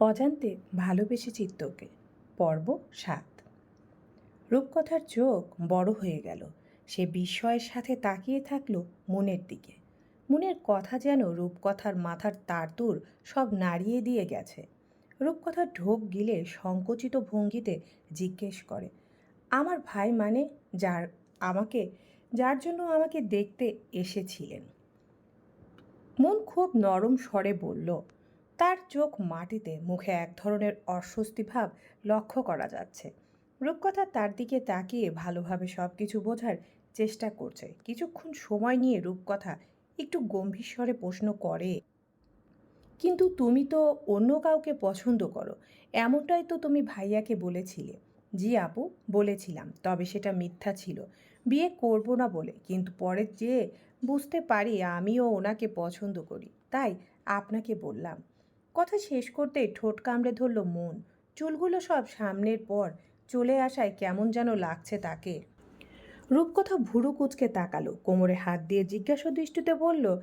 অজান্তে ভালোবেসে চিত্তকে। পর্ব সাত। রূপকথার চোখ বড় হয়ে গেল। সে বিস্ময়ের সাথে তাকিয়ে থাকল মনের দিকে। মনের কথা যেন রূপকথার মাথার তারতুর সব নাড়িয়ে দিয়ে গেছে। রূপকথার ঢোক গিলে সংকুচিত ভঙ্গিতে জিজ্ঞেস করে, আমার ভাই মানে যার আমাকে, যার জন্য আমাকে দেখতে এসেছিলেন? মন খুব নরম স্বরে বলল তার চোখ মাটিতে, মুখে এক ধরনের অস্বস্তি ভাব লক্ষ্য করা যাচ্ছে। রূপকথা তার দিকে তাকিয়ে ভালোভাবে সব কিছু বোঝার চেষ্টা করছে। কিছুক্ষণ সময় নিয়ে রূপকথা একটু গম্ভীর স্বরে প্রশ্ন করে, কিন্তু তুমি তো অন্য কাউকে পছন্দ করো। এমনটাই তো তুমি ভাইয়াকে বলেছিলে। জি আপু, বলেছিলাম, তবে সেটা মিথ্যা ছিল। বিয়ে করব না বলে, কিন্তু পরে যে বুঝতে পারি আমিও ওনাকে পছন্দ করি। তাই আপনাকে বললাম। কথা শেষ করতেই ঠোঁট কামড়ে ধরল মন। চুলগুলো সব সামনের পর চলে আসায় কেমন যেন লাগছে তাকে। রূপকথা ভুরু কুচকে তাকালো, কোমরে হাত দিয়ে জিজ্ঞাসা দৃষ্টিতে বলল,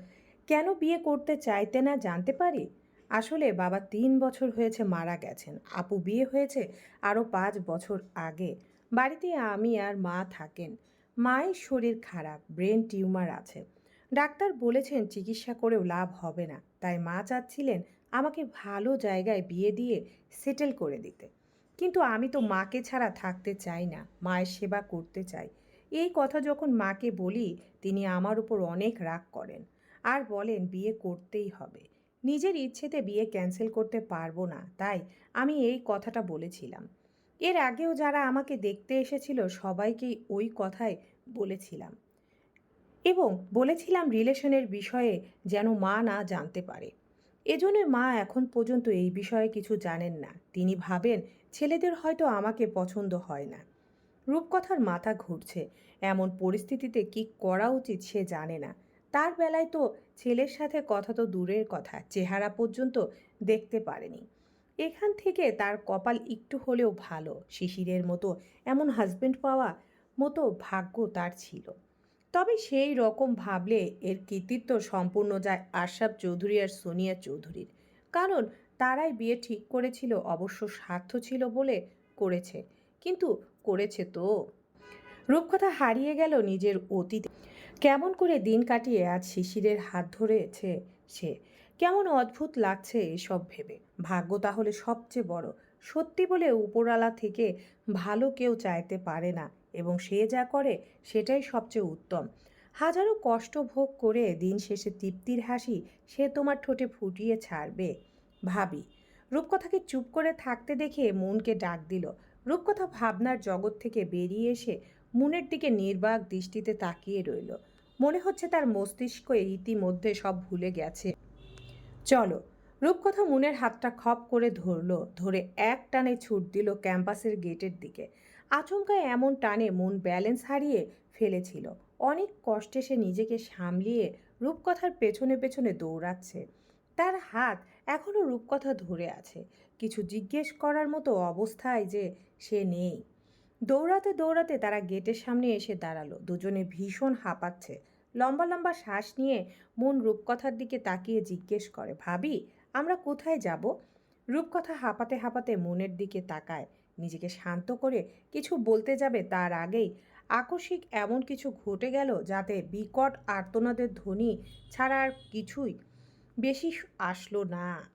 কেন বিয়ে করতে চাইতে না জানতে পারি? আসলে বাবা তিন বছর হয়েছে মারা গেছেন। আপু বিয়ে হয়েছে আরও পাঁচ বছর আগে। বাড়িতে আমি আর মা থাকেন। মায়ের শরীর খারাপ, ব্রেন টিউমার আছে। ডাক্তার বলেছেন চিকিৎসা করেও লাভ হবে না। তাই মা চাচ্ছিলেন আমাকে ভালো জায়গায় বিয়ে দিয়ে সেটেল করে দিতে। কিন্তু আমি তো মাকে ছাড়া থাকতে চাই না, মায়ের সেবা করতে চাই। এই কথা যখন মাকে বলি, তিনি আমার উপর অনেক রাগ করেন। আর বলেন, বিয়ে করতেই হবে। নিজের ইচ্ছেতে বিয়ে ক্যান্সেল করতে পারব না, তাই আমি এই কথাটা বলেছিলাম। এর আগেও যারা আমাকে দেখতে এসেছিল, সবাইকেই ওই কথাই বলেছিলাম। এবং বলেছিলাম রিলেশনের বিষয়ে যেন মা না জানতে পারে। এজন্য মা এখন পর্যন্ত এই বিষয়ে কিছু জানেন না। তিনি ভাবেন, ছেলেদের হয়তো আমাকে পছন্দ হয় না। রূপকথার মাথা ঘুরছে। এমন পরিস্থিতিতে কি করা উচিত সে জানে না। তার বেলায় তো ছেলের সাথে কথা তো দূরের কথা, চেহারা পর্যন্ত দেখতে পারেনি। এখান থেকে তার কপাল একটু হলেও ভালো। শিশিরের মতো এমন হাজবেন্ড পাওয়া মতো ভাগ্য তার ছিল। তবে সেই রকম ভাবলে এর কৃতিত্ব সম্পূর্ণ যায় আশরাফ চৌধুরী আর সোনিয়া চৌধুরীর। কারণ তারাই বিয়ে ঠিক করেছিল, অবশ্য স্বার্থ ছিল বলে করেছে। কিন্তু করেছে তো। রূপকথা হারিয়ে গেল নিজের অতীতে। কেমন করে দিন কাটিয়ে আজ শিশিরের হাত ধরেছে সে? কেমন অদ্ভুত লাগছে এসব ভেবে? ভাগ্য তাহলে সবচেয়ে বড়। সত্যি বলে উপরালা থেকে ভালো কেউ চাইতে পারে না। এবং সে যা করে সেটাই সবচেয়ে উত্তম। হাজারো কষ্ট ভোগ করে দিন শেষে তৃপ্তির হাসি সে তোমার ঠোঁটে ফুটিয়ে ছাড়বে। ভাবি, রূপকথাকে চুপ করে থাকতে দেখে মনকে ডাক দিল। রূপকথা ভাবনার জগৎ থেকে বেরিয়ে এসে মনের দিকে নির্বাক দৃষ্টিতে তাকিয়ে রইল। মনে হচ্ছে তার মস্তিষ্ক ইতিমধ্যে সব ভুলে গেছে। চলো, রূপকথা মনের হাতটা খপ করে ধরলো, ধরে এক টানে ছুট দিল ক্যাম্পাসের গেটের দিকে। আচমকা এমন টানে মন ব্যালেন্স হারিয়ে ফেলেছিল। অনেক কষ্টে সে নিজেকে সামলিয়ে রূপকথার পেছনে পেছনে দৌড়াচ্ছে। তার হাত এখনও রূপকথা ধরে আছে। কিছু জিজ্ঞেস করার মতো অবস্থায় যে সে নেই। দৌড়াতে দৌড়াতে তারা গেটের সামনে এসে দাঁড়াল। দুজনে ভীষণ হাঁপাচ্ছে। লম্বা লম্বা শ্বাস নিয়ে মন রূপকথার দিকে তাকিয়ে জিজ্ঞেস করে, ভাবি, আমরা কোথায় যাব? রূপকথা হাঁপাতে হাঁপাতে মনের দিকে তাকায়। নিজেকে শান্ত করে কিছু বলতে যাবে তার আগেই আকস্মিক এমন কিছু ঘটে গেল যাতে বিকট আর্তনাদের ধ্বনি ছাড়া আর কিছুই বেশি আসলো না।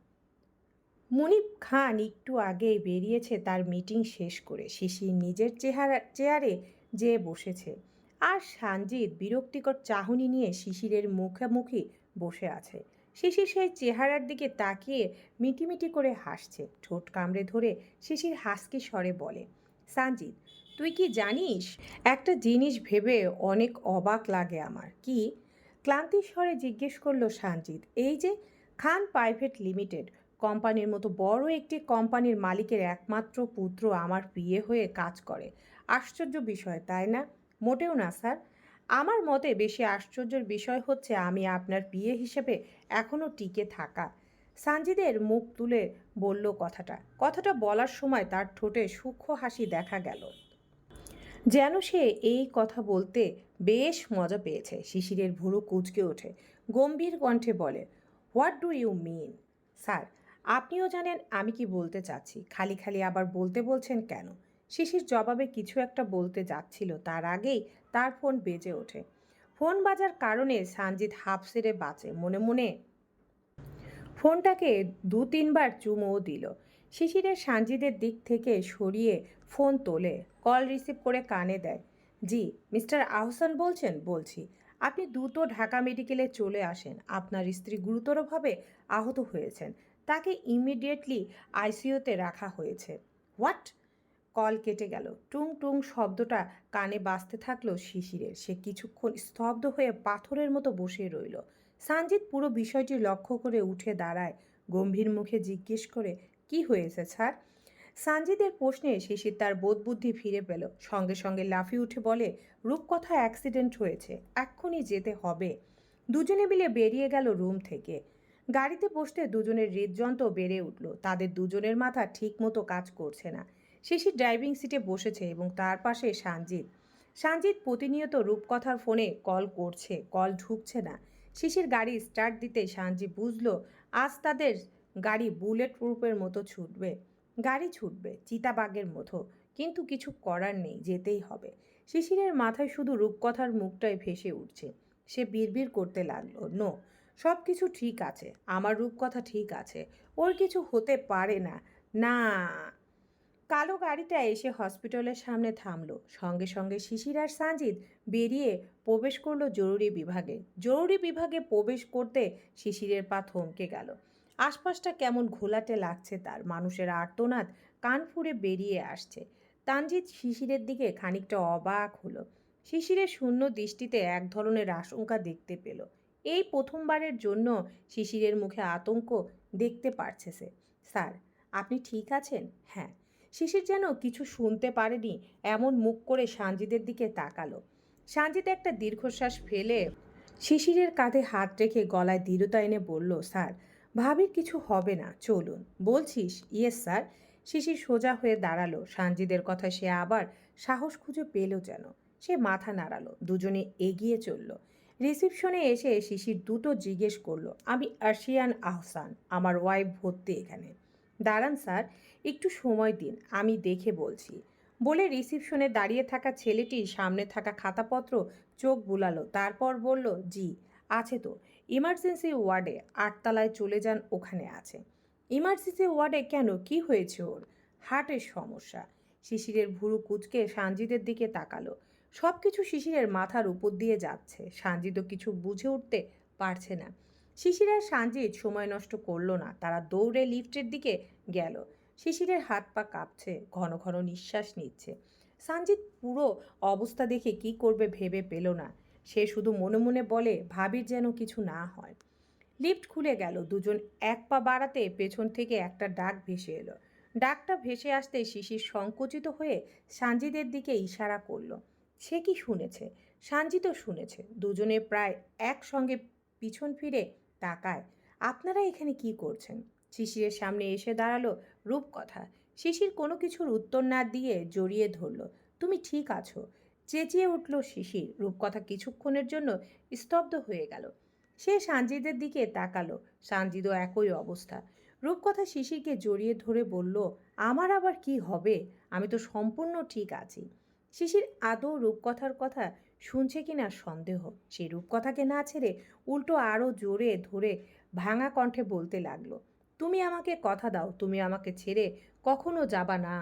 মুনিব খান একটু আগেই বেরিয়েছে, তার মিটিং শেষ করে। শিশির নিজের চেহারা, চেয়ারে যেয়ে বসেছে আর সানজিৎ বিরক্তিকর চাহনি নিয়ে শিশিরের মুখোমুখি বসে আছে। শিশির সেই চেহারার দিকে তাকিয়ে মিটিমিটি করে হাসছে। ঠোঁট কামড়ে ধরে শিশির হাসকি স্বরে বলে, সানজিৎ, তুই কি জানিস, একটা জিনিস ভেবে অনেক অবাক লাগে আমার। কি? ক্লান্তির স্বরে জিজ্ঞেস করল সানজিৎ, এই যে খান প্রাইভেট লিমিটেড, কোম্পানির মতো বড় একটি কোম্পানির মালিকের একমাত্র পুত্র আমার বিয়ে হয়ে কাজ করে। আশ্চর্য বিষয়, তাই না? মোটেও না, স্যার। আমার মতে বেশি আশ্চর্যের বিষয় হচ্ছে আমি আপনার বিয়ে হিসেবে এখনও টিকে থাকা। সানজিদের মুখ তুলে বলল কথাটা। কথাটা বলার সময় তার ঠোঁটে সূক্ষ্ম হাসি দেখা গেল। যেন সে এই কথা বলতে বেশ মজা পেয়েছে। শিশিরের ভুরু কুচকে ওঠে। গম্ভীর কণ্ঠে বলে what do you mean sir, আপনিও জানেন আমি কি বলতে চাচ্ছি? খালি খালি আবার বলতে বলছেন কেন? শিশির জবাবে কিছু একটা বলতে যাচ্ছিল। তার আগেই তার ফোন বেজে ওঠে। ফোন বাজার কারণে সানজিৎ হাফ সেরে বাঁচে মনে মনে। ফোনটাকে দু তিনবার চুমোও দিল। শিশিরের সানজিদের দিক থেকে সরিয়ে ফোন তোলে, কল রিসিভ করে কানে দেয়। জি, মিস্টার আহসান বলছেন? বলছি। আপনি দ্রুত ঢাকা মেডিকেলে চলে আসেন। আপনার স্ত্রী গুরুতরভাবে আহত হয়েছেন। তাকে ইমিডিয়েটলি আইসিইউতে রাখা হয়েছে। হোয়াট? কল কেটে গেল। টুং টুং শব্দটা কানে বাজতে থাকল শিশিরের। সে কিছুক্ষণ স্তব্ধ হয়ে পাথরের মতো বসে রইল। সানজিৎ পুরো বিষয়টি লক্ষ্য করে উঠে দাঁড়ায়। গম্ভীর মুখে জিজ্ঞেস করে, কি হয়েছে স্যার? সানজিদের প্রশ্নে শিশির তার বোধবুদ্ধি ফিরে পেল। সঙ্গে সঙ্গে লাফিয়ে উঠে বলে রূপকথা অ্যাক্সিডেন্ট হয়েছে। এক্ষুনি যেতে হবে। দুজনে মিলে বেরিয়ে গেল রুম থেকে। গাড়িতে বসতে দুজনের হৃদযন্ত্র বেড়ে উঠল। তাদের দুজনের মাথা ঠিক মতো কাজ করছে না। শিশির ড্রাইভিং সিটে বসেছে এবং তার পাশে সানজিৎ। সানজিৎ প্রতিনিয়ত রূপকথার ফোনে কল করছে, কল ঢুকছে না। শিশির গাড়ি স্টার্ট দিতে সানজি বুঝলো, আজ তাদের গাড়ি বুলেট প্রুফের মতো ছুটবে। গাড়ি ছুটবে চিতাবাগের মতো, কিন্তু কিছু করার নেই, যেতেই হবে। শিশিরের মাথায় শুধু রূপকথার মুখটাই ভেসে উঠছে। সে বিড়বিড় করতে লাগল, নো সব কিছু ঠিক আছে, আমার রূপকথা ঠিক আছে, ওর কিছু হতে পারে না। না। কালো গাড়িটা এসে হসপিটালের সামনে থামলো। সঙ্গে সঙ্গে শিশির আর সানজিদ বেরিয়ে প্রবেশ করল জরুরি বিভাগে। জরুরি বিভাগে প্রবেশ করতে শিশিরের পা থমকে গেল। আশপাশটা কেমন ঘোলাটে লাগছে তার। মানুষের আর্তনাদ কান ফুঁড়ে বেরিয়ে আসছে। তানজিৎ শিশিরের দিকে খানিকটা অবাক হলো। শিশিরের শূন্য দৃষ্টিতে এক ধরনের আশঙ্কা দেখতে পেল। এই প্রথমবারের জন্য শিশিরের মুখে আতঙ্ক দেখতে পারছে সে। স্যার, আপনি ঠিক আছেন? হ্যাঁ। শিশির যেন কিছু শুনতে পারেনি, এমন মুখ করে সানজিদের দিকে তাকালো। সানজিদ একটা দীর্ঘশ্বাস ফেলে শিশিরের কাঁধে হাত রেখে গলায় দৃঢ়তা এনে বলল, স্যার, ভাবির কিছু হবে না, চলুন। বলছিস? Yes, sir. শিশির সোজা হয়ে দাঁড়াল। সানজিদের কথা সে আবার সাহস খুঁজে পেল যেন। সে মাথা নাড়ালো, দুজনে এগিয়ে চলল। রিসিপশনে এসে শিশির দুটো জিজ্ঞেস করল, আমি আর্শিয়ান আহসান, আমার ওয়াইফ ভর্তি এখানে। দাঁড়ান স্যার, একটু সময় দিন, আমি দেখে বলছি। বলে রিসিপশনে দাঁড়িয়ে থাকা ছেলেটি সামনে থাকা খাতাপত্র চোখ বুলালো, তারপর বলল, জি, আছে তো। ইমার্জেন্সি ওয়ার্ডে আটতলায় চলে যান, ওখানে আছে। ইমার্জেন্সি ওয়ার্ডে কেন? কি হয়েছে ওর? হার্টের সমস্যা। শিশিরের ভুরু কুচকে সানজিদের দিকে তাকালো। সব কিছু শিশিরের মাথার উপর দিয়ে যাচ্ছে। সানজিদও কিছু বুঝে উঠতে পারছে না। শিশির সানজিদ সময় নষ্ট করল না। তারা দৌড়ে লিফটের দিকে গেল। শিশিরের হাত পা কাঁপছে, ঘন ঘন নিঃশ্বাস নিচ্ছে। সানজিদ পুরো অবস্থা দেখে কি করবে ভেবে পেল না। সে শুধু মনে মনে বলে, ভাবির যেন কিছু না হয়। লিফট খুলে গেল। দুজন এক পা বাড়াতে পেছন থেকে একটা ডাক ভেসে এলো। ডাকটা ভেসে আসতে শিশির সংকুচিত হয়ে সানজিদের দিকে ইশারা করল। সে কি শুনেছে? সানজিতও শুনেছে। দুজনে প্রায় একসঙ্গে পিছন ফিরে তাকায়। আপনারা এখানে কি করছেন? শিশিরের সামনে এসে দাঁড়াল রূপকথা। শিশির কোনো কিছুর উত্তর না দিয়ে জড়িয়ে ধরলো, তুমি ঠিক আছো। চেঁচিয়ে উঠল শিশির। রূপকথা কিছুক্ষণের জন্য স্তব্ধ হয়ে গেল। সে সানজিদের দিকে তাকালো, সানজিদও একই অবস্থা। রূপকথা শিশিরকে জড়িয়ে ধরে বলল, আমার আবার কি হবে? আমি তো সম্পূর্ণ ঠিক আছি। শিশির আদৌ রূপকথার কথা শুনছে কিনা সন্দেহ। সেই রূপকথাকে না ছেড়ে উল্টো আরও জোরে ধরে ভাঙা কণ্ঠে বলতে লাগল তুমি আমাকে কথা দাও, তুমি আমাকে ছেড়ে কখনো যাবা না।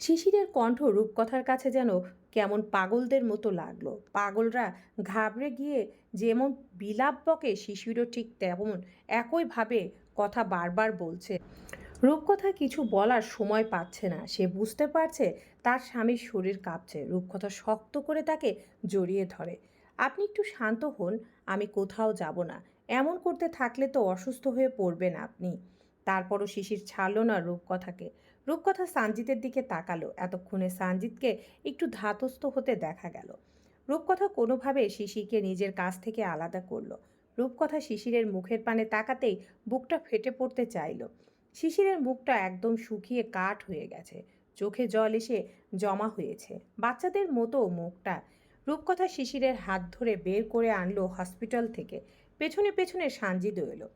শিশিরের কণ্ঠ রূপকথার কাছে যেন কেমন পাগলদের মতো লাগল। পাগলরা ঘাবড়ে গিয়ে যেমন বিলাপ বকে শিশিরও ঠিক তেমন একইভাবে কথা বারবার বলছে। রূপকথা কিছু বলার সময় পাচ্ছে না। সে বুঝতে পারছে তার স্বামীর শরীর কাঁপছে। রূপকথা শক্ত করে তাকে জড়িয়ে ধরে। আপনি একটু শান্ত হন, আমি কোথাও যাব না। এমন করতে থাকলে তো অসুস্থ হয়ে পড়বেন আপনি। তারপরও শিশির ছাড়লো না রূপকথাকে। রূপকথা সানজিতের দিকে তাকালো। এতক্ষণে সানজিতকে একটু ধাতস্থ হতে দেখা গেল। রূপকথা কোনোভাবে শিশিরকে নিজের কাছ থেকে আলাদা করল। রূপকথা শিশিরের মুখের পানে তাকাতেই বুকটা ফেটে পড়তে চাইলো। শিশিরের মুখটা একদম শুকিয়ে কাঠ হয়ে গেছে। চোখে জল এসে জমা হয়েছে। বাচ্চাদের মতো মুখটা। রূপকথা শিশিরের হাত ধরে বের করে আনলো হসপিটাল থেকে। পেছনে পেছনে সানজিদ এলো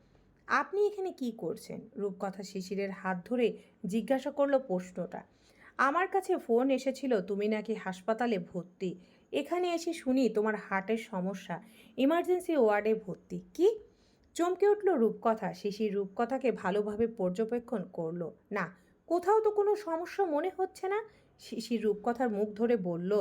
আপনি এখানে কি করছেন? রূপকথা শিশিরের হাত ধরে জিজ্ঞাসা করল প্রশ্নটা। আমার কাছে ফোন এসেছিল, তুমি নাকি হাসপাতালে ভর্তি। এখানে এসে শুনি তোমার হার্টের সমস্যা, ইমার্জেন্সি ওয়ার্ডে ভর্তি। কি? চমকে উঠল রূপকথা। শিশির রূপকথাকে ভালোভাবে পর্যবেক্ষণ করল। না, কোথাও তো কোনো সমস্যা মনে হচ্ছে না? শিশির রূপকথার মুখ ধরে বলল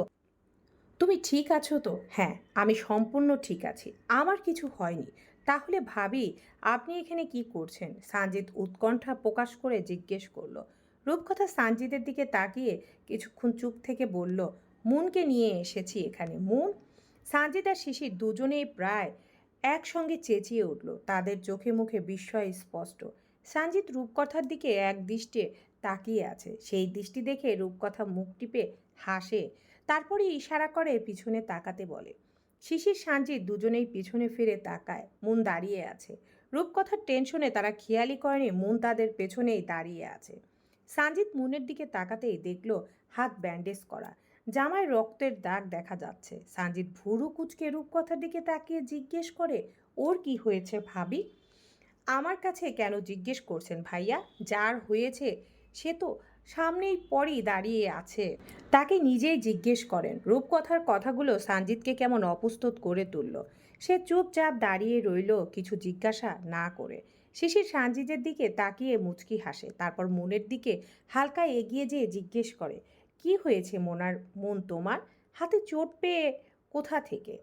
তুমি ঠিক আছো তো? হ্যাঁ আমি সম্পূর্ণ ঠিক আছি। আমার কিছু হয়নি। তাহলে ভাবি, আপনি এখানে কি করছেন? সানজিৎ উৎকণ্ঠা প্রকাশ করে জিজ্ঞেস করল। রূপকথা সানজিদের দিকে তাকিয়ে কিছুক্ষণ চুপ থেকে বলল, মুনকে নিয়ে এসেছি এখানে। মুন? সানজিদ আর শিশির দুজনেই প্রায় একসঙ্গে চেঁচিয়ে উঠল। তাদের চোখে মুখে বিস্ময় স্পষ্ট। সানজিৎ রূপকথার দিকে এক দৃষ্টে তাকিয়ে আছে। সেই দৃষ্টি দেখে রূপকথা মুখ টিপে হাসে। তারপরে ইশারা করে পিছনে তাকাতে বলে। শিশির, সানজিৎ দুজনেই পিছনে ফিরে তাকায়, মন দাঁড়িয়ে আছে। রূপকথার টেনশনে তারা খেয়ালি করেনি, মন তাদের পেছনেই দাঁড়িয়ে আছে। সানজিৎ মুনের দিকে তাকাতেই দেখল হাত ব্যান্ডেজ করা। জামায় রক্তের দাগ দেখা যাচ্ছে। সানজিৎ ভুরু কুচকে রূপকথার দিকে তাকিয়ে জিজ্ঞেস করে, ওর কি হয়েছে ভাবি? আমার কাছে কেন জিজ্ঞেস করছেন ভাইয়া? যার হয়েছে সে তো সামনেই পরই দাঁড়িয়ে আছে। তাকে নিজেই জিজ্ঞেস করেন, রূপকথার কথাগুলো সানজিৎকে কেমন অপ্রস্তুত করে তুলল? সে চুপচাপ দাঁড়িয়ে রইল কিছু জিজ্ঞাসা না করে। শিশির সানজিদের দিকে তাকিয়ে মুচকি হাসে, তারপর মনের দিকে হালকা এগিয়ে যেয়ে জিজ্ঞেস করে, কি হয়েছে মোনার, মন তোমার? হাতে চোট পেয়ে কোথা থেকে?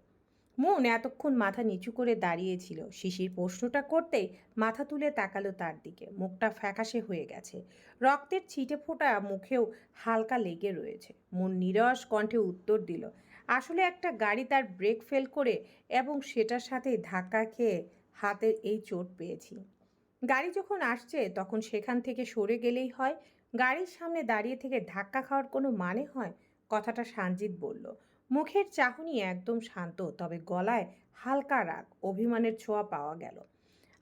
মন এতক্ষণ মাথা নিচু করে দাঁড়িয়েছিল। শিশির প্রশ্নটা করতেই মাথা তুলে তাকালো তার দিকে। মুখটা ফ্যাকাশে হয়ে গেছে। রক্তের ছিটে ফোটা মুখেও হালকা লেগে রয়েছে। মন নিরস কণ্ঠে উত্তর দিল, আসলে একটা গাড়ি তার ব্রেক ফেল করে এবং সেটার সাথে ধাক্কা খেয়ে হাতের এই চোট পেয়েছি। গাড়ি যখন আসছে তখন সেখান থেকে সরে গেলেই হয়। গাড়ির সামনে দাঁড়িয়ে থেকে ধাক্কা খাওয়ার কোনো মানে হয়? কথাটা সানজিৎ বলল। মুখের চাহনি একদম শান্ত, তবে গলায় হালকা রাগ, অভিমানের ছোঁয়া পাওয়া গেল।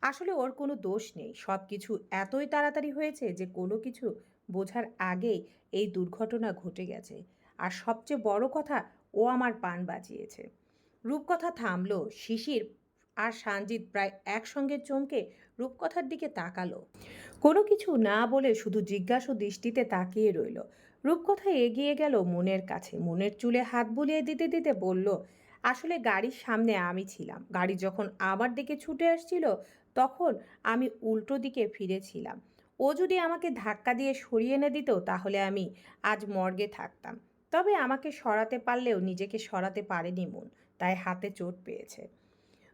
আসলে ওর কোনো দোষ নেই। সব কিছু এতই তাড়াতাড়ি হয়েছে যে কোনো কিছু বোঝার আগেই এই দুর্ঘটনা ঘটে গেছে। আর সবচেয়ে বড় কথা, ও আমার পান বাজিয়েছে। রূপকথা থামলো, শিশির আর সানজিৎ প্রায় একসঙ্গে চমকে রূপকথার দিকে তাকালো। কোনো কিছু না বলে শুধু জিজ্ঞাসু দৃষ্টিতে তাকিয়ে রইল। রূপকথা এগিয়ে গেল মনের কাছে। মনের চুলে হাত বুলিয়ে দিতে দিতে বলল, আসলে গাড়ির সামনে আমি ছিলাম। গাড়ি যখন আমার দিকে ছুটে আসছিল, তখন আমি উল্টো দিকে ফিরেছিলাম। ও যদি আমাকে ধাক্কা দিয়ে সরিয়ে এনে দিত, তাহলে আমি আজ মর্গে থাকতাম। তবে আমাকে সরাতে পারলেও নিজেকে সরাতে পারেনি মন, তাই হাতে চোট পেয়েছে।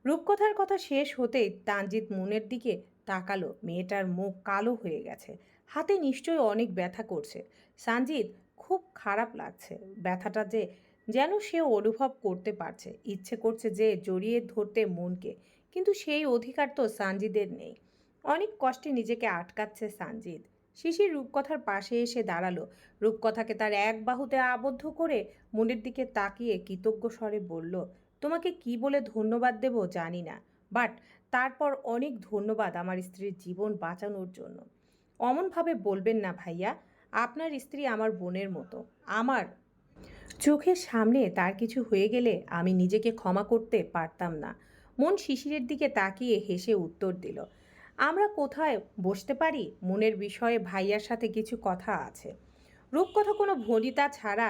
রূপকথার কথা শেষ হতেই তানজিৎ মুনের দিকে তাকালো। মেয়েটার মুখ কালো হয়ে গেছে। হাতে নিশ্চয়ই অনেক ব্যথা করছে। সানজিৎ, খুব খারাপ লাগছে ব্যথাটা যে, যেন সে অনুভব করতে পারছে। ইচ্ছে করছে যে, জড়িয়ে ধরতে মনকে। কিন্তু সেই অধিকার তো সানজিদের নেই। অনেক কষ্টে নিজেকে আটকাচ্ছে সানজিদ শিশির রূপকথার পাশে এসে দাঁড়াল। রূপকথাকে তার এক বাহুতে আবদ্ধ করে মনের দিকে তাকিয়ে কৃতজ্ঞ স্বরে বলল, তোমাকে কি বলে ধন্যবাদ দেব জানি না, বাট তারপর অনেক ধন্যবাদ আমার স্ত্রীর জীবন বাঁচানোর জন্য। অমনভাবে বলবেন না ভাইয়া আপনার স্ত্রী আমার বোনের মতো। আমার চোখের সামনে তার কিছু হয়ে গেলে আমি নিজেকে ক্ষমা করতে পারতাম না। মন শিশিরের দিকে তাকিয়ে হেসে উত্তর দিল, আমরা কোথায় বসতে পারি? মনের বিষয়ে ভাইয়ার সাথে কিছু কথা আছে। রূপকথা কোনো ভনিতা ছাড়া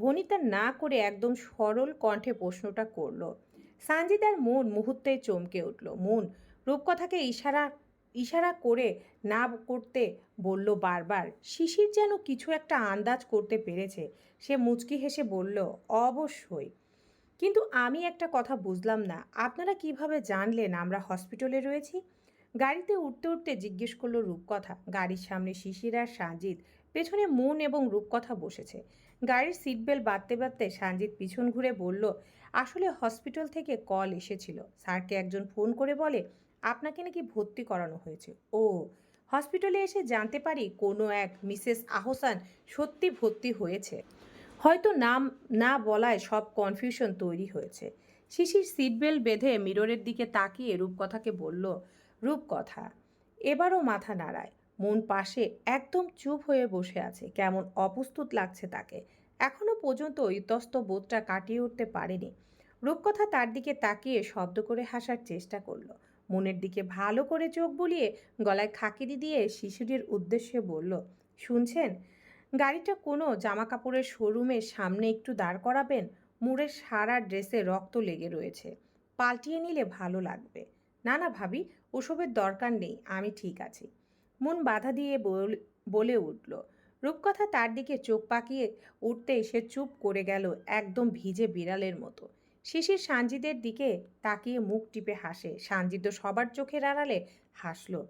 ভনিতা না করে একদম সরল কণ্ঠে প্রশ্নটা করল। সানজিদার মন মুহূর্তে চমকে উঠল। মন, রূপকথাকে ইশারা ইশারা করে না করতে বলল বারবার। শিশির যেন কিছু একটা আন্দাজ করতে পেরেছে। সে মুচকি হেসে বলল, অবশ্যই। কিন্তু আমি একটা কথা বুঝলাম না। আপনারা কীভাবে জানলেন আমরা হসপিটালে রয়েছি? গাড়িতে উঠতে উঠতে জিজ্ঞেস করল রূপকথা। গাড়ির সামনে শিশির আর সানজিৎ পেছনে মন এবং রূপকথা বসেছে। গাড়ির সিট বেল্ট বাঁধতে বাঁধতে সানজিৎ পিছন ঘুরে বলল, আসলে হসপিটাল থেকে কল এসেছিল। স্যারকে একজন ফোন করে বলে আপনাকে নাকি ভর্তি করানো হয়েছে। ও, হসপিটালে এসে জানতে পারি কোনো এক মিসেস আহসান সত্যি ভর্তি হয়েছে। হয়তো নাম না বলায় সব কনফিউশন তৈরি হয়েছে। শিশির সিট বেল্ট বেঁধে মিররের দিকে তাকিয়ে রূপকথাকে বলল, রূপকথা, এবারও মাথা নাড়ায়। মন পাশে একদম চুপ হয়ে বসে আছে। কেমন অপ্রস্তুত লাগছে তাকে। এখনও পর্যন্ত ইতস্ত বোধটা কাটিয়ে উঠতে পারেনি। রূপকথা তার দিকে তাকিয়ে শব্দ করে হাসার চেষ্টা করল। মনের দিকে ভালো করে চোখ বুলিয়ে গলায় খাকিরি দিয়ে শিশুটির উদ্দেশ্যে বলল, শুনছেন? গাড়িটা কোনো জামা কাপড়ের শোরুমের সামনে একটু দাঁড় করাবেন? মুড়ের সারা ড্রেসে রক্ত লেগে রয়েছে। পাল্টিয়ে নিলে ভালো লাগবে। না না ভাবি, ওসবের দরকার নেই, আমি ঠিক আছি। মন বাধা দিয়ে বল- উঠল। রূপকথা তার দিকে চোখ পাকিয়ে উঠতেই সে চুপ করে গেল একদম ভিজে বিড়ালের মতো। শিশির সানজিদের দিকে তাকিয়ে মুখ টিপে হাসে। সানজিদ সবার চোখের আড়ালে হাসলো।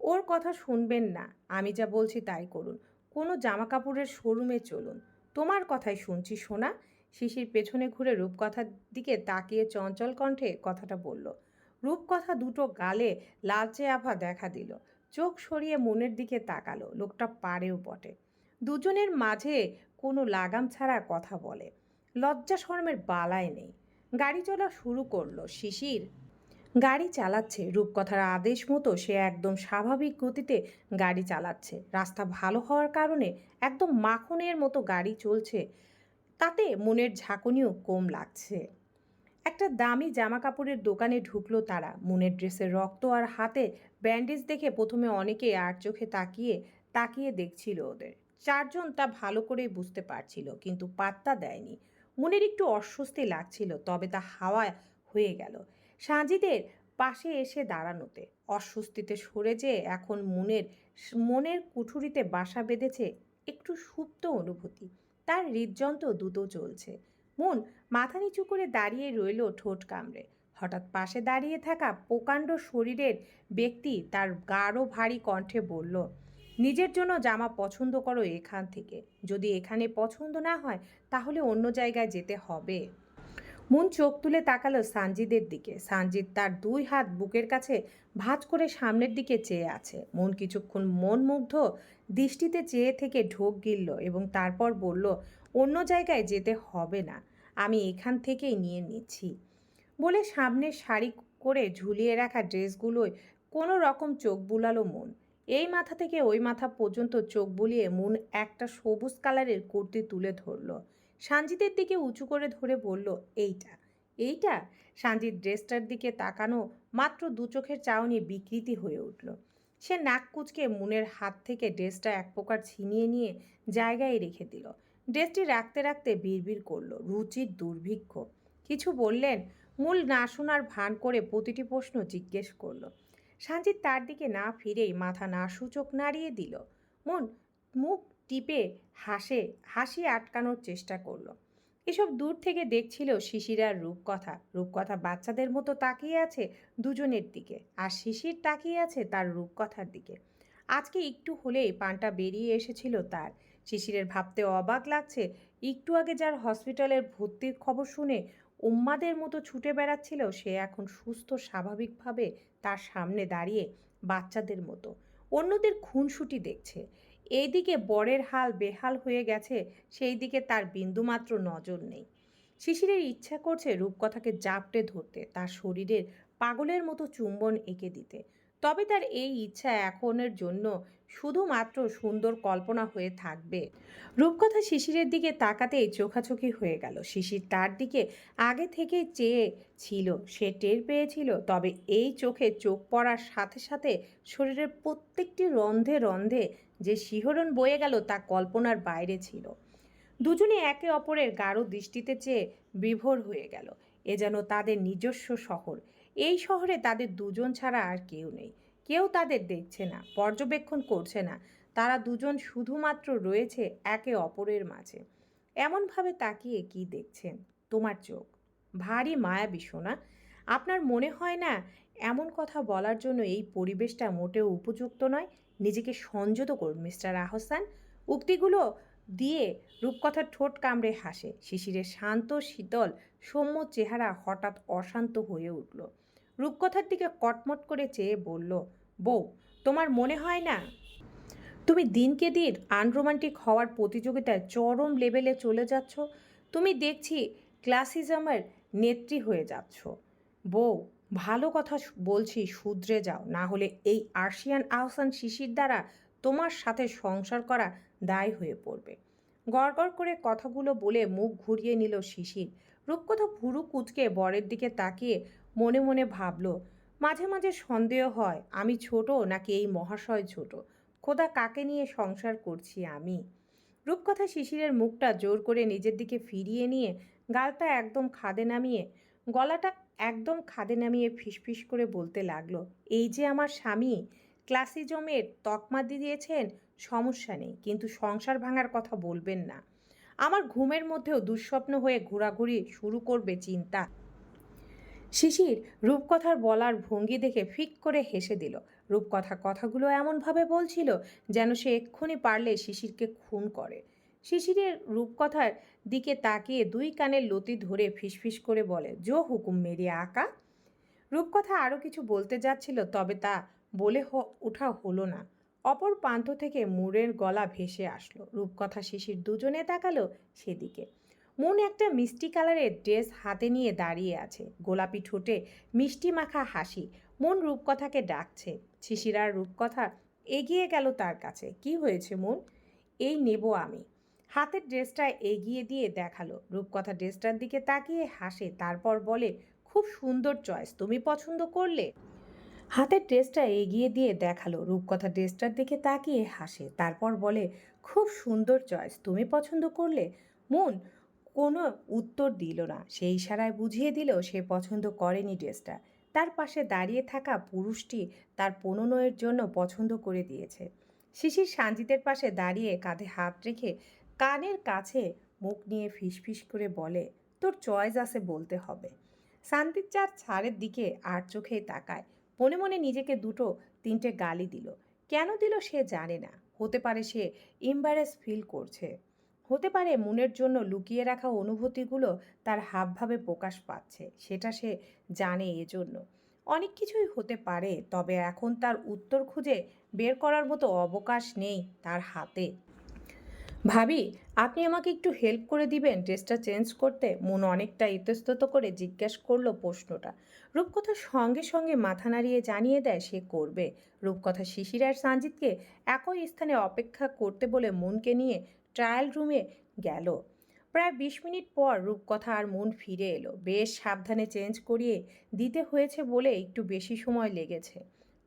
ওর কথা শুনবেন না, আমি যা বলছি তাই করুন। কোনো জামা কাপড়ের শোরুমে চলুন। তোমার কথাই শুনছি, সোনা। শিশির পেছনে ঘুরে রূপকথার দিকে তাকিয়ে চঞ্চল কণ্ঠে কথাটা বলল। রূপকথা দুটো গালে লালচে আভা দেখা দিল। চোখ সরিয়ে মনের দিকে তাকালো। লোকটা পারেও বটে। দুজনের মাঝে কোনো লাগাম ছাড়া কথা বলে। লজ্জা শর্মের বালায় নেই। গাড়ি চলা শুরু করল শিশির। গাড়ি চালাচ্ছে, রূপকথার আদেশ মতো সে একদম স্বাভাবিক গতিতে গাড়ি চালাচ্ছে। রাস্তা ভালো হওয়ার কারণে একদম মাখনের মতো গাড়ি চলছে, তাতে মনের ঝাঁকুনিও কম লাগছে। একটা দামি জামা কাপড়ের দোকানে ঢুকলো তারা। মনের ড্রেসের রক্ত আর হাতে ব্যান্ডেজ দেখে প্রথমে অনেকে আর চোখে তাকিয়ে তাকিয়ে দেখছিল ওদের। চারজন তা ভালো করেই বুঝতে পারছিল, কিন্তু পাত্তা দেয়নি। মনের একটু অস্বস্তি লাগছিল, তবে তা হাওয়া হয়ে গেল। সাজিদের পাশে এসে দাঁড়ানোতে। অস্বস্তিতে সরে যেয়ে এখন মনের মনের কুঠুরিতে বাসা বেঁধেছে একটু সুপ্ত অনুভূতি। তার হৃদযন্ত্র দ্রুত চলছে মন মাথা নিচু করে দাঁড়িয়ে রইল ঠোঁট কামড়ে। হঠাৎ পাশে দাঁড়িয়ে থাকা প্রকাণ্ড শরীরের ব্যক্তি তার গাঢ় ভারী কণ্ঠে বলল নিজের জন্য জামা পছন্দ করো এখান থেকে। যদি এখানে পছন্দ না হয়, তাহলে অন্য জায়গায় যেতে হবে। মন চোখ তুলে তাকালো সানজিদের দিকে। সানজিদ তার দুই হাত বুকের কাছে ভাঁজ করে সামনের দিকে চেয়ে আছে। মন কিছুক্ষণ মন মুগ্ধ দৃষ্টিতে চেয়ে থেকে ঢোক গিলল এবং তারপর বলল, অন্য জায়গায় যেতে হবে না। আমি এখান থেকেই নিয়ে নিচ্ছি। বলে সামনে শাড়ি করে ঝুলিয়ে রাখা ড্রেসগুলোয় কোনো রকম চোখ বুলালো মন। এই মাথা থেকে ওই মাথা পর্যন্ত চোখ বুলিয়ে মন একটা সবুজ কালারের কুর্তি তুলে ধরলো। সানজিদের দিকে উঁচু করে ধরে বলল, এইটা এইটা? সানজিদ ড্রেসটার দিকে তাকানো মাত্র দু চোখের চাউনি বিকৃতি হয়ে উঠল। সে নাক কুচকে মুনের হাত থেকে ড্রেসটা এক প্রকার ছিনিয়ে নিয়ে জায়গায় রেখে দিল। ড্রেসটি রাখতে রাখতে বিড়বিড় করল, রুচির দুর্ভিক্ষ। কিছু বললেন, মূল না শোনার ভান করে প্রতিটি প্রশ্ন জিজ্ঞেস করল। সানজিদ তার দিকে না ফিরেই মাথা না সূচক নাড়িয়ে দিল। মন মুখ টিপে হাসে, হাসি আটকানোর চেষ্টা করল। এসব দূর থেকে দেখছিল শিশিরার রূপকথা। রূপকথা বাচ্চাদের মতো তাকিয়ে আছে দুজনের দিকে আর শিশির তাকিয়ে আছে তার রূপকথার দিকে। আজকে একটু হলেই পানটা বেরিয়ে এসেছিল তার। শিশিরের ভাবতে অবাক লাগছে। একটু আগে যার হসপিটালের ভর্তির খবর শুনে উম্মাদের মতো ছুটে বেড়াচ্ছিল সে এখন সুস্থ, স্বাভাবিকভাবে তার সামনে দাঁড়িয়ে বাচ্চাদের মতো। অন্যদের খুনসুটি দেখছে। এইদিকে বরের হাল বেহাল হয়ে গেছে সেই দিকে তার বিন্দুমাত্র নজর নেই। শিশিরের ইচ্ছা করছে রূপকথাকে জাপটে ধরতে, তার শরীরের পাগলের মতো চুম্বন এঁকে দিতে। তবে তার এই ইচ্ছা এখনের জন্য শুধুমাত্র সুন্দর কল্পনা হয়ে থাকবে। রূপকথা শিশিরের দিকে তাকাতেই চোখাচোখি হয়ে গেল। শিশির তার দিকে আগে থেকে চেয়ে ছিল, সে টের পেয়েছিল, তবে এই চোখে চোখ পড়ার সাথে সাথে শরীরের প্রত্যেকটি রন্ধে রন্ধে যে শিহরণ বয়ে গেল তা কল্পনার বাইরে ছিল। দুজনে একে অপরের গাঢ় দৃষ্টিতে চেয়ে বিভোর হয়ে গেল। এ যেন তাদের নিজস্ব শহর। এই শহরে তাদের দুজন ছাড়া আর কেউ নেই। কেউ তাদের দেখছে না, পর্যবেক্ষণ করছে না। তারা দুজন শুধুমাত্র রয়েছে একে অপরের মাঝে। এমনভাবে তাকিয়ে কি দেখছেন? তোমার চোখ। ভারী মায়াবী, সোনা। আপনার মনে হয় না এমন কথা বলার জন্য এই পরিবেশটা মোটেও উপযুক্ত নয়? নিজেকে সংযত করুন, মিস্টার আহসান। উক্তিগুলো দিয়ে রূপকথার ঠোঁট কামড়ে হাসে। শিশিরের শান্ত, শীতল, সৌম্য চেহারা হঠাৎ অশান্ত হয়ে উঠল। রূপকথার দিকে কটমট করে চেয়ে বলল, বউ, তোমার মনে হয় না? তুমি দিনকে দিন আনরোমান্টিক হওয়ার প্রতিযোগিতায় চরম লেভেলে চলে যাচ্ছ? তুমি দেখছি ক্লাসিজমের নেত্রী হয়ে যাচ্ছ। বউ, ভালো কথা বলছি শুধরে যাও, না হলে এই আর্শিয়ান আহসান শিশির দ্বারা তোমার সাথে সংসার করা দায় হয়ে পড়বে। গড়গড় করে কথাগুলো বলে মুখ ঘুরিয়ে নিল শিশির। রূপকথা ভুরু কুচকে বরের দিকে তাকিয়ে মনে মনে ভাবল, মাঝে মাঝে সন্দেহ হয়, আমি ছোট নাকি এই মহাশয় ছোট? খোদা কাকে নিয়ে সংসার করছি আমি? রূপকথা শিশিরের মুখটা জোর করে নিজের দিকে ফিরিয়ে নিয়ে গালটা একদম খাদে নামিয়ে, গলাটা একদম খাদে নামিয়ে ফিসফিস করে বলতে লাগল, এই যে আমার স্বামী, ক্লাসিজমের তকমা দিয়েছেন, সমস্যা নেই, কিন্তু সংসার ভাঙার কথা বলবেন না। আমার ঘুমের মধ্যেও দুঃস্বপ্ন হয়ে ঘোরাঘুরি শুরু করবে চিন্তা শিশির রূপকথার বলার ভঙ্গি দেখে ফিক করে হেসে দিল। রূপকথা কথাগুলো এমনভাবে বলছিল যেন সে এক্ষুনি পারলে শিশিরকে খুন করে। শিশিরের রূপকথার দিকে তাকিয়ে দুই কানের লতি ধরে ফিসফিস করে বলে জো হুকুম মেরি আঁকা? রূপকথা আরও কিছু বলতে যাচ্ছিল, তবে তা বলে ওঠা হলো না। অপর প্রান্ত থেকে মুরের গলা ভেসে আসলো। রূপকথা শিশির দুজনে তাকালো সেদিকে। মন একটা মিষ্টি কালারের ড্রেস হাতে নিয়ে দাঁড়িয়ে আছে। গোলাপি ঠোঁটে মিষ্টি মাখা হাসি। মন রূপকথাকে ডাকছে। শিশিরার রূপকথা এগিয়ে গেল তার কাছে। কি হয়েছে মন? এই নেব আমি। হাতের ড্রেসটা এগিয়ে দিয়ে দেখাল। রূপকথা ড্রেসটার দিকে তাকিয়ে হাসে। তারপর বলে, খুব সুন্দর চয়েস। তুমি পছন্দ করলে? হাতের ড্রেসটা এগিয়ে দিয়ে দেখাল। রূপকথা ড্রেসটার দিকে তাকিয়ে হাসে। তারপর বলে, খুব সুন্দর চয়েস। তুমি পছন্দ করলে? মন কোনো উত্তর দিল না। সেই ইশারায় বুঝিয়ে দিল সে পছন্দ করেনি ড্রেসটা। তার পাশে দাঁড়িয়ে থাকা পুরুষটি তার পননয়ের জন্য পছন্দ করে দিয়েছে। শিশির সানজিতের পাশে দাঁড়িয়ে কাঁধে হাত রেখে কানের কাছে মুখ নিয়ে ফিসফিস করে বলে, তোর চয়েস আছে বলতে হবে। সানজিৎ চার ছাড়ের দিকে আর চোখেই তাকায়। মনে মনে নিজেকে দুটো তিনটে গালি দিল। কেন দিল সে জানে না। হতে পারে সে ইম্বারেস ফিল করছে। হতে পারে মনের জন্য লুকিয়ে রাখা অনুভূতিগুলো তার হাবভাবে প্রকাশ পাচ্ছে, সেটা সে জানে এজন্য। অনেক কিছুই হতে পারে, তবে এখন তার উত্তর খুঁজে বের করার মতো অবকাশ নেই তার হাতে। ভাবি, আপনি আমাকে একটু হেল্প করে দিবেন, ড্রেসটা চেঞ্জ করতে? মন অনেকটা ইতস্তত করে জিজ্ঞেস করল প্রশ্নটা। রূপকথা সঙ্গে সঙ্গে মাথা নাড়িয়ে জানিয়ে দেয় সে করবে। রূপকথা শিশির আর সানজিৎকে একই স্থানে অপেক্ষা করতে বলে মনকে নিয়ে ট্রায়াল রুমে গেল। প্রায় বিশ মিনিট পর রূপকথা আর মন ফিরে এলো। বেশ সাবধানে চেঞ্জ করিয়ে দিতে হয়েছে বলে একটু বেশি সময় লেগেছে।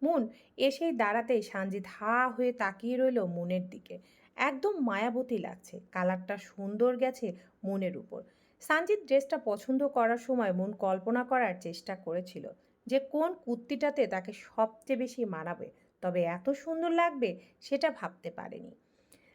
মন এসেই দাঁড়াতেই সানজিৎ হা হয়ে তাকিয়ে রইল মনের দিকে। একদম মায়াবতী লাগছে। কালারটা সুন্দর গেছে মনের উপর। সানজিৎ ড্রেসটা পছন্দ করার সময় মন কল্পনা করার চেষ্টা করেছিল যে কোন কুর্তিটাতে তাকে সবচেয়ে বেশি মানাবে। তবে এত সুন্দর লাগবে সেটা ভাবতে পারেনি।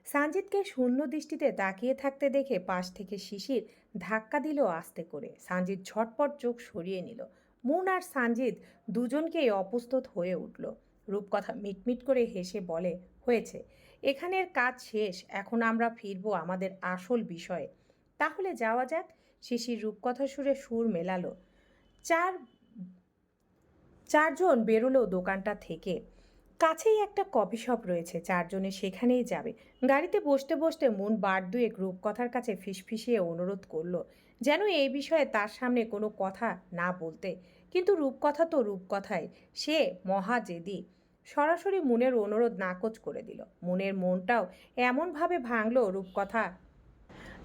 সানজিৎকে শূন্য দৃষ্টিতে তাকিয়ে থাকতে দেখে পাশ থেকে শিশির ধাক্কা দিল আস্তে করে। সানজিৎ ঝটপট চোখ সরিয়ে নিল। মুন আর সানজিৎ দুজনকেই অপ্রস্তুত হয়ে উঠল। রূপকথা মিটমিট করে হেসে বলে, হয়েছে। এখানের কাজ শেষ। এখন আমরা ফিরবো আমাদের আসল বিষয়ে। তাহলে যাওয়া যাক। শিশির রূপকথা সুরে সুর মেলালো। চার, চারজন বেরোলো দোকানটা থেকে। কাছেই একটা কফি শপ রয়েছে, চারজনে সেখানেই যাবে। গাড়িতে বসতে বসতে মন বার দুয়েক রূপকথার কাছে ফিসফিসিয়ে অনুরোধ করল, যেন এই বিষয়ে তার সামনে কোনো কথা না বলতে। কিন্তু রূপকথা তো রূপকথাই সে মহা জেদি সরাসরি মনের অনুরোধ নাকচ করে দিল। মনের মনটাও এমনভাবে ভাঙল রূপকথা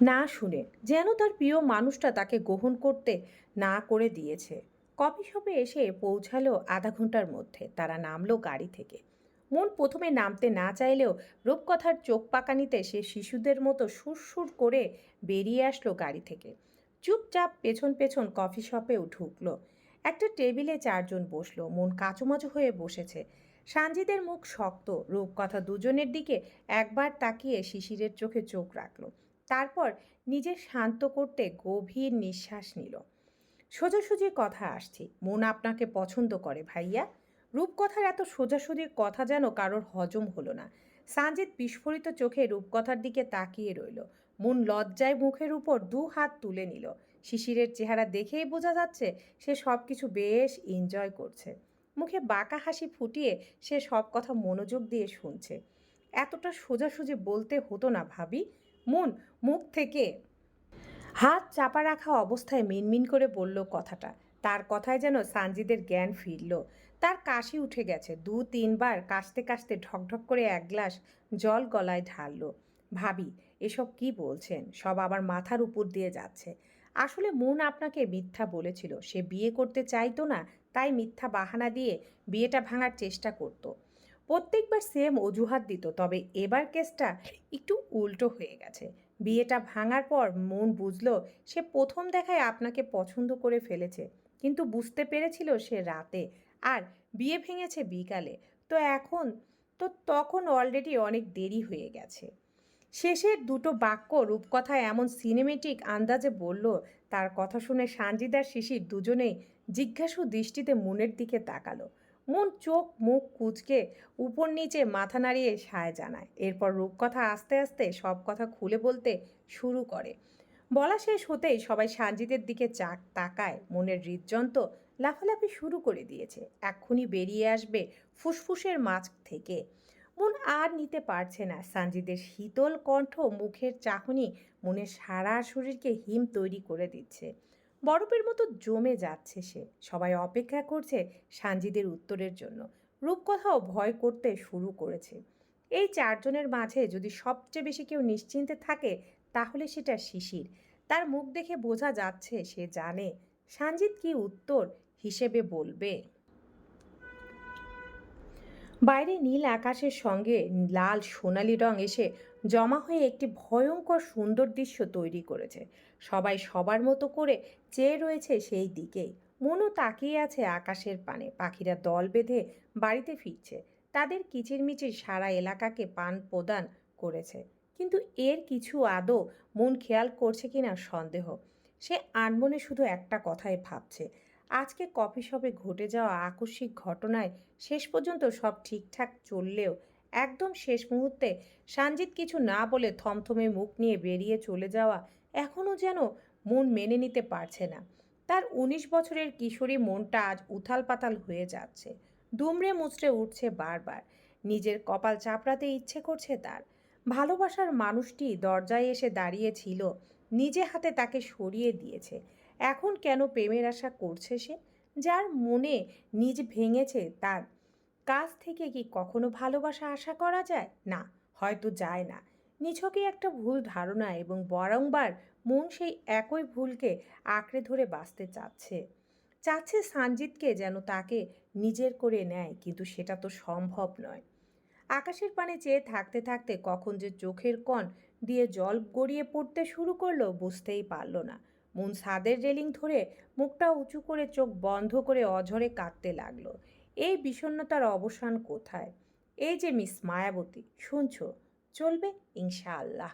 না শুনে, যেন তার প্রিয় মানুষটা তাকে গ্রহণ করতে না করে দিয়েছে। কফি শপে এসে পৌঁছালো আধা ঘণ্টার মধ্যে। তারা নামলো গাড়ি থেকে। মন প্রথমে নামতে না চাইলেও রূপকথার চোখ পাকানিতে সে শিশুদের মতো সুরসুর করে বেরিয়ে আসলো গাড়ি থেকে। চুপচাপ পেছন পেছন কফি শপেও ঢুকলো। একটা টেবিলে চারজন বসল। মন কাচুমাচু হয়ে বসেছে। সানজিদের মুখ শক্ত। রূপকথা দুজনের দিকে একবার তাকিয়ে শিশিরের চোখে চোখ রাখল। তারপর নিজে শান্ত করতে গভীর নিঃশ্বাস নিল। সোজাসুজি কথা আসছি। মন আপনাকে পছন্দ করে, ভাইয়া। রূপকথার এত সোজাসুজি কথা যেন কারোর হজম হলো না। সানজিৎ বিস্ফোরিত চোখে রূপকথার দিকে তাকিয়ে রইল। মন লজ্জায় মুখের উপর দু হাত তুলে নিল। শিশিরের চেহারা দেখেই বোঝা যাচ্ছে সে সব কিছু বেশ এনজয় করছে। মুখে বাঁকা হাসি ফুটিয়ে সে সব কথা মনোযোগ দিয়ে শুনছে। এতটা সোজাসুজি বলতে হতো না, ভাবি। মন, মুখ থেকে হাত চাপা রাখা অবস্থায় মিনমিন করে বলল কথাটা। তার কথায় যেন সানজিদের জ্ঞান ফিরল। তার কাশি উঠে গেছে। দু, তিনবার কাশতে কাশতে ঢকঢক করে এক গ্লাস জল গলায় ঢাললো। ভাবি, এসব কি বলছেন? সব আবার মাথার উপর দিয়ে যাচ্ছে। আসলে মন আপনাকে মিথ্যা বলেছিল। সে বিয়ে করতে চাইতো না, তাই মিথ্যা বাহানা দিয়ে বিয়েটা ভাঙার চেষ্টা করত। প্রত্যেকবার সেম অজুহাত দিত, তবে এবার কেসটা একটু উল্টো হয়ে গেছে। বিয়েটা ভাঙার পর মন বুঝলো সে প্রথম দেখায় আপনাকে পছন্দ করে ফেলেছে। কিন্তু বুঝতে পেরেছিল সে রাতে। আর বিয়ে ভেঙেছে বিকালে। তো এখন, তো তখন অলরেডি অনেক দেরি হয়ে গেছে। শেষের দুটো বাক্য রূপকথা এমন সিনেমেটিক আন্দাজে বলল, তার কথা শুনে সানজিদার শিশির দুজনেই জিজ্ঞাসু দৃষ্টিতে মনের দিকে তাকালো। মন, চোখ, মুখ কুচকে উপর নিচে মাথা নাড়িয়ে সায় জানায়। এরপর রূপকথা আস্তে আস্তে সব কথা খুলে বলতে শুরু করে। বলা শেষ হতেই সবাই সানজিদের দিকে চাক তাকায়। মনের হৃদযন্ত্র লাফালাফি শুরু করে দিয়েছে। এক্ষুনি বেরিয়ে আসবে ফুসফুসের মাছ থেকে। মন আর নিতে পারছে না। সানজিদের শীতল কণ্ঠ, মুখের চাহনি মনের সারা শরীরকে হিম তৈরি করে দিচ্ছে। বরফের মতো জমে যাচ্ছে সে। সবাই অপেক্ষা করছে সানজিদের উত্তরের জন্য। রূপকথাও ভয় করতে শুরু করেছে। এই চারজনের মাঝে যদি সবচেয়ে বেশি কেউ নিশ্চিন্তে থাকে, তাহলে সেটা শিশির। তার মুখ দেখে বোঝা যাচ্ছে সে জানে সানজিৎ কি উত্তর হিসেবে বলবে। বাইরে নীল আকাশের সঙ্গে লাল সোনালি রং এসে জমা হয়ে একটি ভয়ঙ্কর সুন্দর দৃশ্য তৈরি করেছে। সবাই সবার মতো করে চেয়ে রয়েছে সেই দিকেই মনও তাকিয়ে আছে আকাশের পানে। পাখিরা দল বেঁধে বাড়িতে ফিরছে। তাদের কিচিরমিচির সারা এলাকাকে পান প্রদান করেছে। কিন্তু এর কিছু আদৌ মন খেয়াল করছে কিনা সন্দেহ। সে আনমনে শুধু একটা কথাই ভাবছে। আজকে কফি শপে ঘটে যাওয়া আকস্মিক ঘটনায় শেষ পর্যন্ত সব ঠিকঠাক চললেও একদম শেষ মুহূর্তে সানজিৎ কিছু না বলে থমথমে মুখ নিয়ে বেরিয়ে চলে যাওয়া এখনও যেন মন মেনে নিতে পারছে না। তার উনিশ বছরের কিশোরী মনটা আজ উথাল পাতাল হয়ে যাচ্ছে। দুমড়ে মুচড়ে উঠছে বারবার। নিজের কপাল চাপড়াতে ইচ্ছে করছে তার। ভালোবাসার মানুষটি দরজায় এসে দাঁড়িয়েছিল, নিজে হাতে তাকে সরিয়ে দিয়েছে। এখন কেন প্রেমের আশা করছে সে? যার মনে নিজ ভেঙেছে তার কাছ থেকে কি কখনো ভালোবাসা আশা করা যায়? না, হয়তো যায় না। নিছকই একটা ভুল ধারণা এবং বারংবার মন সেই একই ভুলকে আঁকড়ে ধরে বাঁচতে চাচ্ছে। চাচ্ছে সানজিৎকে যেন তাকে নিজের করে নেয়, কিন্তু সেটা তো সম্ভব নয়। আকাশের পানে চেয়ে থাকতে থাকতে কখন যে চোখের কণ দিয়ে জল গড়িয়ে পড়তে শুরু করল বুঝতেই পারল না। মন ছাদের রেলিং ধরে মুখটা উঁচু করে চোখ বন্ধ করে অঝরে কাঁদতে লাগল। এই বিষণ্নতার অবসান কোথায়? এই যে মিস মায়াবতী শুনছ? চলবে ইনশাআল্লাহ।